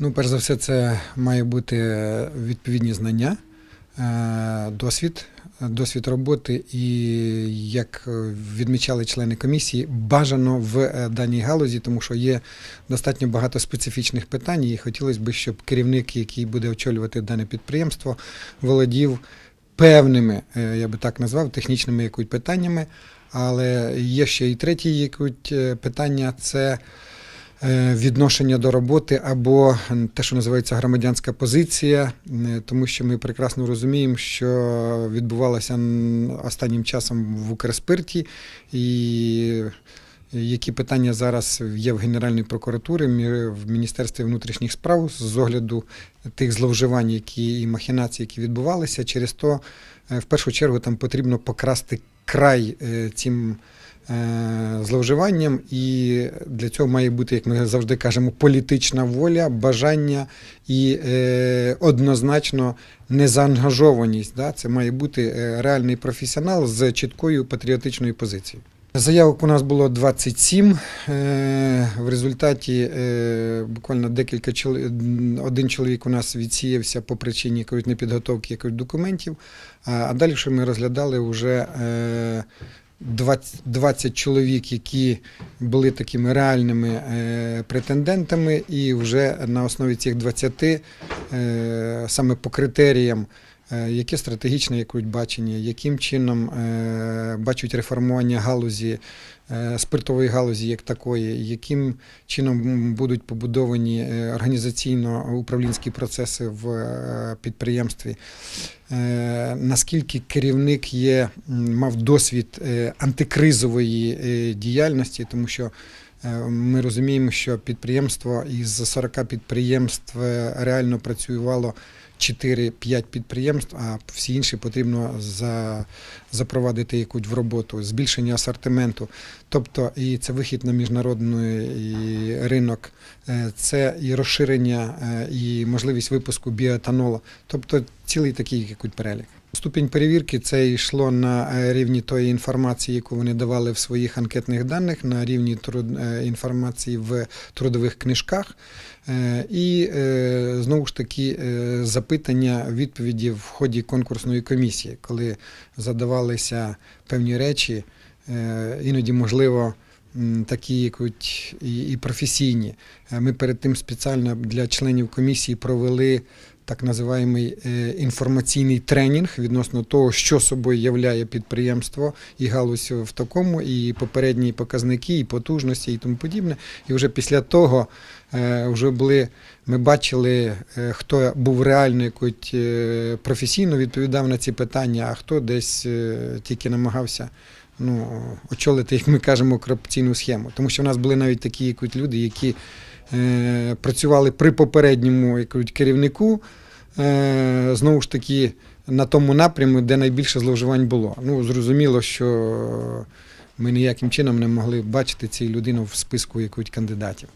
Ну, перш за все, це має бути відповідні знання, е, досвід, досвід роботи і, як відмічали члени комісії, бажано в е, даній галузі, тому що є достатньо багато специфічних питань, і хотілося б, щоб керівник, який буде очолювати дане підприємство, володів певними, е, я би так назвав, технічними якось питаннями. Але є ще і третє якось е, питання це відношення до роботи або те, що називається громадянська позиція, е, тому що ми прекрасно розуміємо, що відбувалося останнім часом в Укрспирті, і які питання зараз є в Генеральній прокуратурі, в Міністерстві внутрішніх справ з огляду тих зловживань, які і махінацій, які відбувалися, через то е, в першу чергу там потрібно покрасти край е, цим е, зловживанням, і для цього має бути, як ми завжди кажемо, політична воля, бажання і е, однозначно незаангажованість. Це має бути реальний професіонал з чіткою патріотичною позицією. Заявок у нас було 27. Е, В результаті е, буквально декілька один чоловік у нас відсіявся по причині якоїсь непідготовки якихось документів. А далі що ми розглядали вже е, 20, 20 чоловік, які були такими реальними претендентами, і вже на основі цих 20 е, саме по критеріям. Е, Яке стратегічне якось бачення, яким чином е, бачать реформування галузі, е, спиртової галузі як такої, яким чином будуть побудовані організаційно-управлінські процеси в підприємстві, наскільки керівник є, мав досвід антикризової діяльності, тому що ми розуміємо, що підприємство із 40 підприємств реально працювало 4-5 підприємств, а всі інші потрібно за, запровадити якусь в роботу, збільшення асортименту. Тобто і це вихід на міжнародний ринок, е, це і розширення, е, і можливість випуску біоетанолу. Тобто цілий такий якийсь перелік. Ступінь перевірки це йшло на е, рівні тої інформації, яку вони давали в своїх анкетних даних, на рівні е, інформації в трудових книжках. Е, І знову ж таки запитання, відповіді в ході конкурсної комісії, коли задавалися певні речі, іноді можливо. Такі якось і, професійні. Ми перед тим спеціально для членів комісії провели так називаємий е, інформаційний тренінг відносно того, що собою являє підприємство і галузь в такому, і попередні показники, і потужності, і тому подібне. І вже після того е, вже були, ми бачили, е, хто був реально якось професійно відповідав на ці питання, а хто десь тільки намагався. Ну, очолити, як ми кажемо, корупційну схему. Тому що в нас були навіть такі якось люди, які е, працювали при попередньому якось, керівнику, е, знову ж таки, на тому напрямку, де найбільше зловживань було. Ну, зрозуміло, що ми ніяким чином не могли бачити цю людину в списку якось кандидатів.